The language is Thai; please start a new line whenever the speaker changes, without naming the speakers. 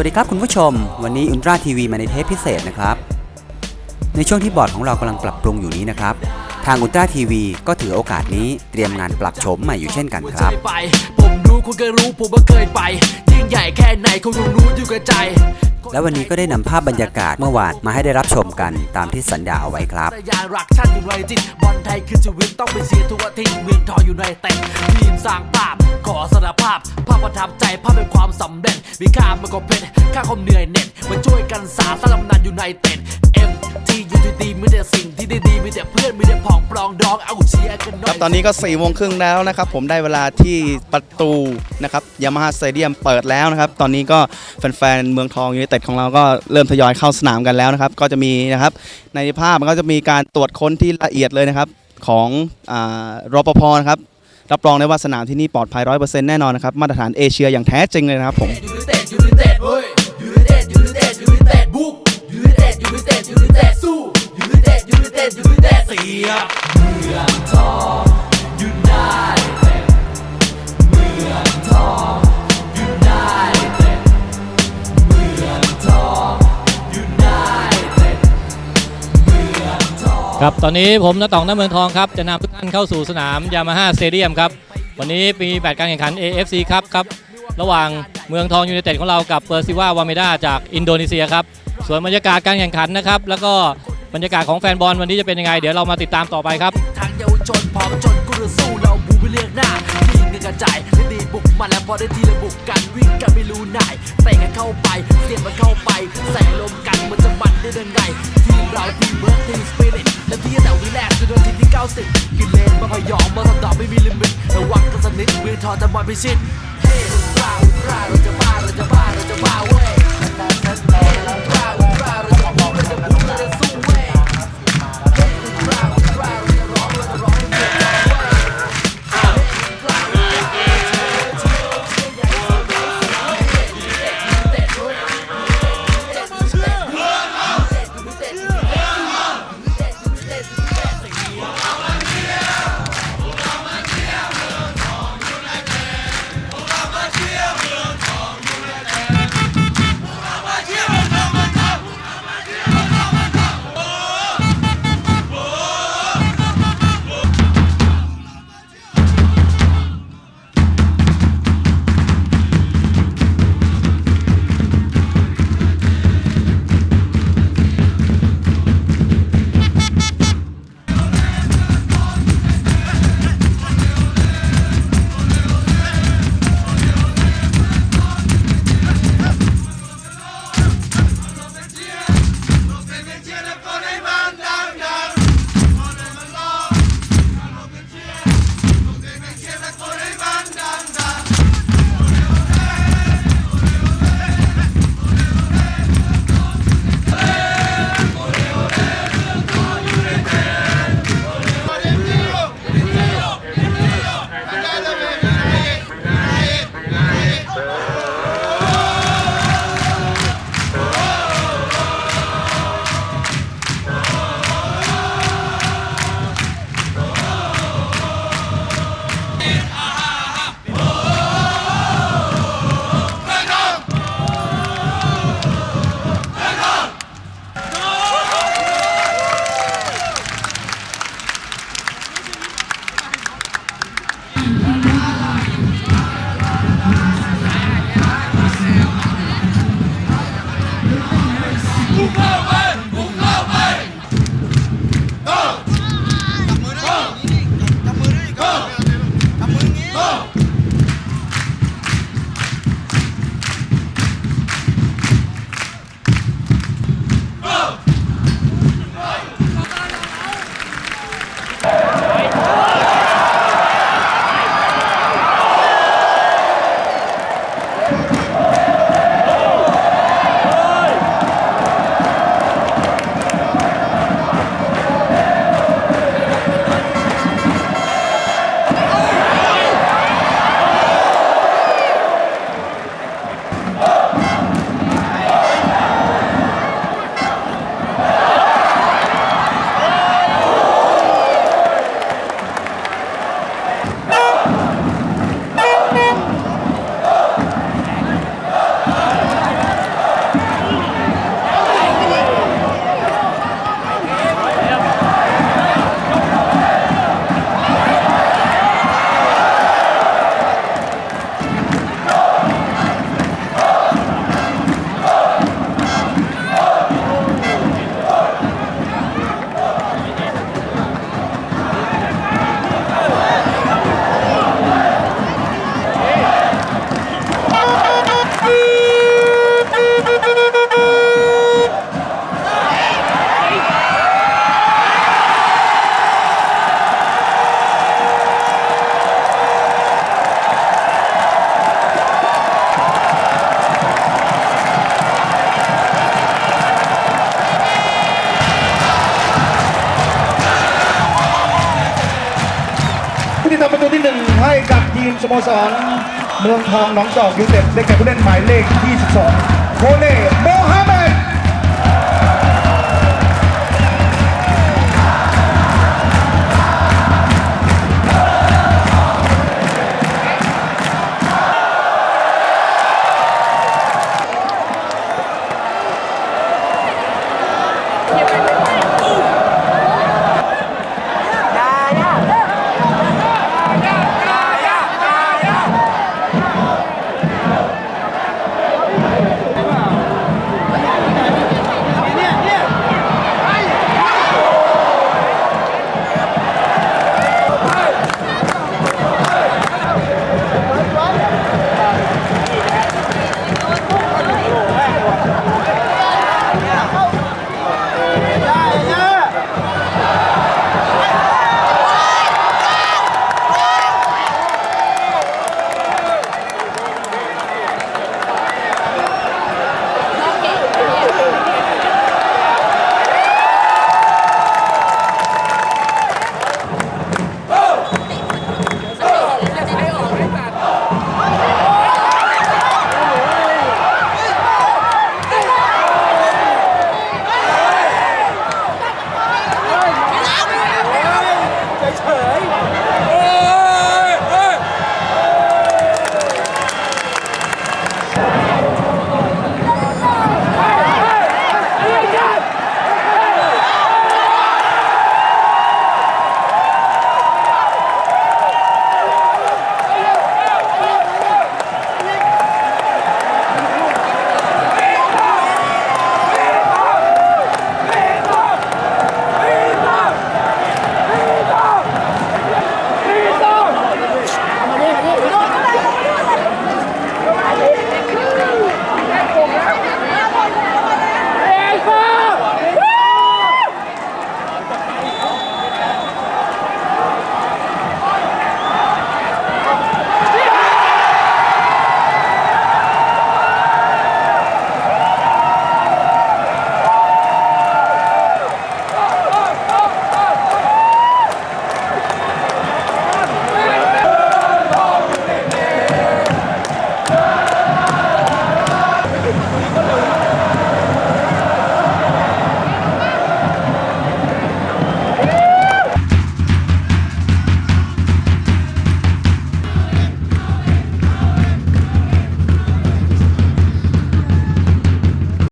วัสดีครับคุณผู้ชม วันนี้อุลตร้าทีวีมาในเทปพิเศษนะครับ ในช่วงที่บอร์ดของเรากำลังปรับปรุงอยู่นี้นะครับ ทางอุลตร้าทีวีก็ถือโอกาสนี้เตรียมงานปรับโฉมใหม่อยู่เช่นกันครับ
ผมรู้คุณก็รู้ผมก็เคยไป ยิ่งใหญ่แค่ไหนคงรู้อยู่กับใจ
และวันนี้ก็ได้นำภาพบรรยากาศเมื่อวานมาให้ได้รับชมกันตามที่สัญญาเอาไว้ครับ
ยารักชาติอยู่ในจิตบอลไทยคือชีวิตต้องไปเสียทุกอาทิตย์เมืองทองอยู่ในแต่ทีมสร้างภาพขอสารภาพ ภาพประทับใจภาพเป็นความสำเร็จ มีค่ามันก็เพชรค่าความเหนื่อยเน็ตมาช่วยกันสาสร้างตำนานอยู่ในเต็ดเอ็มทียูทีดีมีแต่สิ่งที่ดีๆมีแต่ พื่อนมีแต่ผองปลองดองเอาเชียร์กันหน่
ค
อ
รับตอนนี้ก็4ี่โมงครึ่งแล้วนะครับผมได้เวลาที่ประตูนะครับยามาฮ่าสเตเดียมเปิดแล้วนะครับ ตอนนี้ก็แฟนๆเมืองทองยูไนเต็ดของเราก็เริ่มทยอยเข้าสนามกันแล้วนะครับ ก็จะมีนะครับในภาพมันก็จะมีการตรวจค้นที่ละเอียดเลยนะครับของอารปภนะครับรับรองได้ว่าสนามที่นี่ปลอดภัยร้อยเปอร์เซ็นต์แน่นอนนะครับมาตรฐานเอเชียอย่างแท้จริงเลยนะครับผม
ยูไนเต็ด ต็ดยูไนเต็ดยูไนเต็ดเสียเมืองทองยูไนเต็ดเมืองทองยูไนเต็ดเมืองทองยูไนเต็ดเมืองทอง
ครับ ตอนนี้ผมนต๋องน้ำเมืองทองครับ จะนำทุกท่านเข้าสู่สนามยามาฮ่าสเตเดียมครับ วันนี้มีแบตการแข่งขัน AFC ครับครับ ระหว่างเมืองทองยูไนเต็ดของเรากับเปอร์ซิวาวาเมดาจากอินโดนีเซียครับ ส่วนบรรยากาศการแข่งขันนะครับ แล้วก็ บรรยากาศของแฟนบอลวันนี้จะเป็นยังไง เดี๋ยวเรามาติดตามต่อไปครับ
ทางเยาวชนพร้อมจนกูจะสู้เราบูไม่เลือกหน้ายิงกันกระจายไม่ดีบุกมาแล้วพอได้ทีละบุกกันวิ่งกันไม่รู้นายเตะกันเข้าไปเสียบมันเข้าไป ใส่ลมกันมันจะมันได้ยังไงทีมเราทีมเวิร์คทีมสปิริตและที่แต่วิแรกจนวันที่ที่ 90 กินเลนมาพยองมาทำดอกไม่มีลิมิตระวังกันสักนิดเมือทอจะบอลพิชิตเม
สโมสรเมืองทองหนองจอกยูเต็ดได้แก่ผู้เล่นหมายเลข 22 โคเน่โมฮัมเหม็ด